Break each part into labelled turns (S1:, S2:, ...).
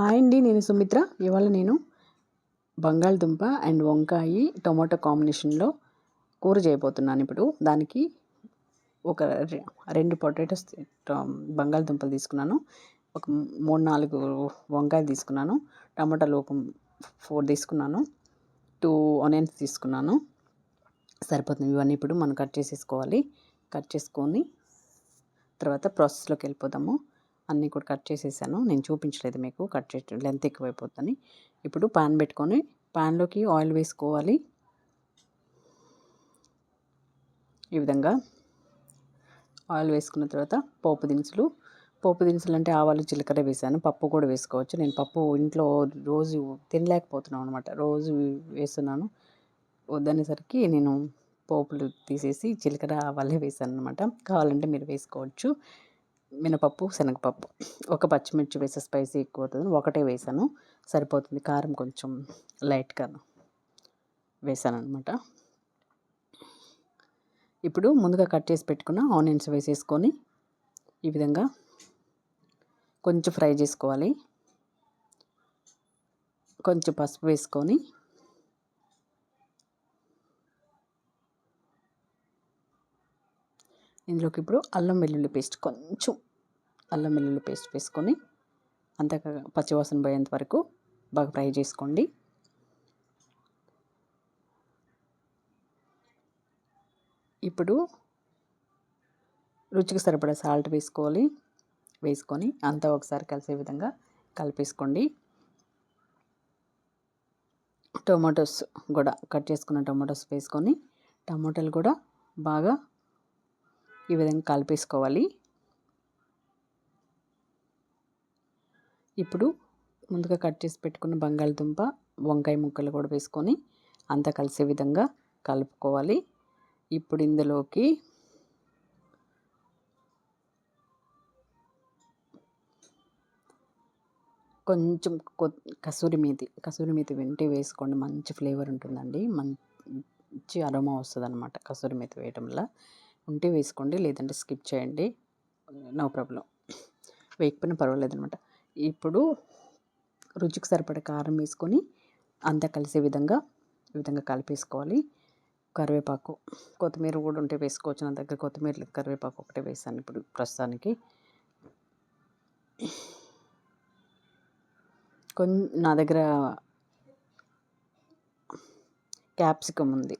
S1: Hi అండి నేను సుమిత్ర. ఇవాళ నేను బంగాళదుంప అండ్ వంకాయ టొమాటో కాంబినేషన్లో కూర చేయబోతున్నాను ఇప్పుడు. దానికి ఒక రెండు పొటాటోస్ బంగాళదుంపలు తీసుకున్నాను. ఒక మూడు నాలుగు వంకాయలు తీసుకున్నాను. టమాటాలు ఒక ఫోర్ తీసుకున్నాను. టూ ఆనియన్స్ తీసుకున్నాను. సరిపోతుంది. ఇవన్నీ ఇప్పుడు మనం కట్ చేసేసుకోవాలి. కట్ చేసుకొని తర్వాత ప్రాసెస్లోకి వెళ్ళిపోదాము. అన్నీ కూడా కట్ చేసేసాను. నేను చూపించలేదు మీకు కట్ చేసి లెంత్ ఎక్కువైపోతుందని ఇప్పుడు పాన్ పెట్టుకొని పాన్లోకి ఆయిల్ వేసుకోవాలి. ఈ విధంగా ఆయిల్ వేసుకున్న తర్వాత పోపు దినుసులు. పోపు దినుసులు అంటే ఆవాలు జీలకర్ర వేసాను. పప్పు కూడా వేసుకోవచ్చు. నేను పప్పు ఇంట్లో రోజు తినలేకపోతున్నాను అనమాట రోజు వేస్తున్నాను. వద్దనేసరికి నేను పోపులు తీసేసి జీలకర్ర ఆవాలే వేసాను అనమాట కావాలంటే మీరు వేసుకోవచ్చు. మినపప్పు శనగపప్పు. ఒక పచ్చిమిర్చి వేసే స్పైసీ ఎక్కువ అవుతుంది. ఒకటే వేసాను. సరిపోతుంది. కారం కొంచెం లైట్గా వేసాను అనమాట ఇప్పుడు ముందుగా కట్ చేసి పెట్టుకున్న ఆనియన్స్ వేసేసుకొని ఈ విధంగా కొంచెం ఫ్రై చేసుకోవాలి. కొంచెం పసుపు వేసుకొని ఇందులోకి ఇప్పుడు అల్లం వెల్లుల్లి పేస్ట్ కొంచెం అల్లం వెల్లుల్లి పేస్ట్ వేసుకొని అంత పచ్చివాసన పోయేంత వరకు బాగా ఫ్రై చేసుకోండి. ఇప్పుడు రుచికి సరిపడా సాల్ట్ వేసుకోవాలి. వేసుకొని అంతా ఒకసారి కలిసే విధంగా కలిపేసుకోండి. టొమాటోస్ కూడా కట్ చేసుకున్న టొమాటోస్ వేసుకొని టమాటాలు కూడా బాగా ఈ విధంగా కలిపేసుకోవాలి. ఇప్పుడు ముందుగా కట్ చేసి పెట్టుకున్న బంగాళదుంప వంకాయ ముక్కలు కూడా వేసుకొని అంతా కలిసే విధంగా కలుపుకోవాలి. ఇప్పుడు ఇందులోకి కొంచెం కసూరి మేతి కసూరి మేతి వెంటే వేసుకోండి. మంచి ఫ్లేవర్ ఉంటుందండి. మంచి అరోమా వస్తుంది అనమాట కసూరి మేతి వేయటం వల్ల ఉంటే వేసుకోండి లేదంటే స్కిప్ చేయండి. No problem. వేయకపోయినా పర్వాలేదు అనమాట ఇప్పుడు రుచికి సరిపడే కారం వేసుకొని అంతా కలిసే విధంగా ఈ విధంగా కలిపేసుకోవాలి. కరివేపాకు కొత్తిమీర కూడా ఉంటే వేసుకోవచ్చు. నా దగ్గర కొత్తిమీర లేదు కరివేపాకు ఒకటే వేసాను ఇప్పుడు ప్రస్తుతానికి. కొం నా దగ్గర క్యాప్సికమ్ ఉంది.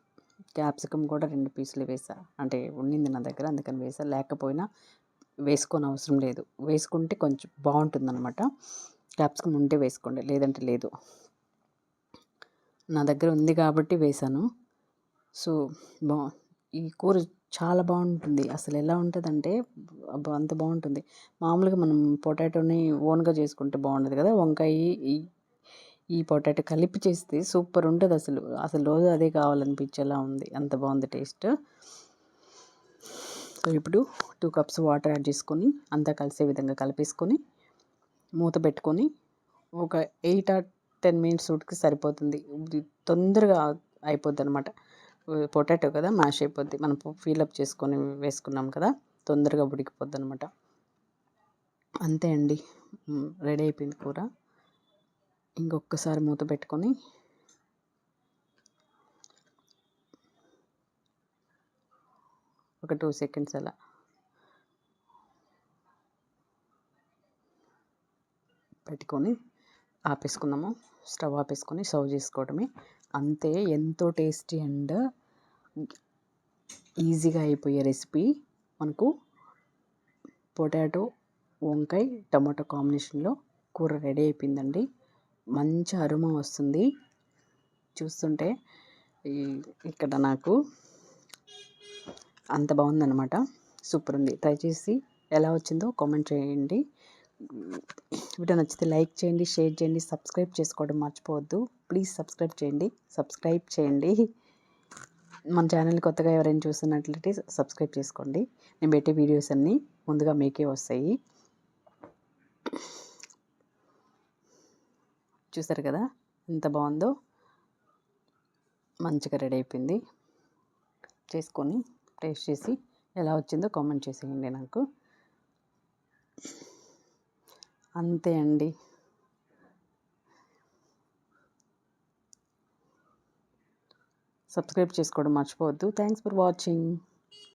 S1: క్యాప్సికమ్ కూడా రెండు పీసులు వేసా. అంటే ఉండింది నా దగ్గర అందుకని వేసా. లేకపోయినా వేసుకోని అవసరం లేదు. వేసుకుంటే కొంచెం బాగుంటుంది అనమాట క్యాప్సికమ్ ఉంటే వేసుకోండి. లేదంటే లేదు. నా దగ్గర ఉంది కాబట్టి వేశాను సో బా ఈ కూర చాలా బాగుంటుంది. అసలు ఎలా ఉంటుందంటే అంత బాగుంటుంది. మామూలుగా మనం పొటాటోని ఓన్గా చేసుకుంటే బాగుండదు కదా? వంకాయ ఈ పొటాటో కలిపి చేస్తే సూపర్ ఉంటుంది అసలు. అసలు రోజు అదే కావాలనిపించేలా ఉంది. అంత బాగుంది టేస్ట్. ఇప్పుడు టూ కప్స్ వాటర్ యాడ్ చేసుకొని అంతా కలిసే విధంగా కలిపేసుకొని మూత పెట్టుకొని ఒక ఎయిట్ ఆర్ టెన్ మినిట్స్ ఉడికి సరిపోతుంది. తొందరగా అయిపోద్ది అనమాట పొటాటో కదా మ్యాష్ అయిపోద్ది. మనం ఫీలప్ చేసుకొని వేసుకున్నాం కదా తొందరగా ఉడికిపోద్ది అనమాట అంతే అండి. రెడీ అయిపోయింది కూర. ఇంకొకసారి మూత పెట్టుకొని ఒక టూ సెకండ్స్ అలా. పెట్టుకొని ఆపేసుకున్నాము స్టవ్ ఆపేసుకొని సర్వ్ చేసుకోవడమే. అంతే ఎంతో టేస్టీ అండ్ ఈజీగా అయిపోయే రెసిపీ. మనకు పొటాటో వంకాయ టమాటో కాంబినేషన్లో కూర రెడీ అయిపోయిందండి. మంచి అరుమ వస్తుంది. చూస్తుంటే ఇక్కడ నాకు అంత బాగుందన్నమాట. సూపర్ ఉంది. ట్రై చేసి ఎలా వచ్చిందో కామెంట్ చేయండి. వీడియో నచ్చితే లైక్ చేయండి షేర్ చేయండి సబ్స్క్రైబ్ చేసుకోవడం మర్చిపోవద్దు. ప్లీజ్ సబ్స్క్రైబ్ చేయండి సబ్స్క్రైబ్ చేయండి. మన ఛానల్ కొత్తగా ఎవరైనా చూస్తున్నట్లయితే సబ్స్క్రైబ్ చేసుకోండి. నేను పెట్టే వీడియోస్ అన్నీ ముందుగా మీకే వస్తాయి. చూసారు కదా? ఎంత బాగుందో. మంచిగా రెడీ అయిపోయింది. చేసుకొని టేస్ట్ చేసి ఎలా వచ్చిందో కామెంట్ చేసేయండి నాకు. అంతే అండి. సబ్స్క్రైబ్ చేసుకోవడం మర్చిపోవద్దు. Thanks for watching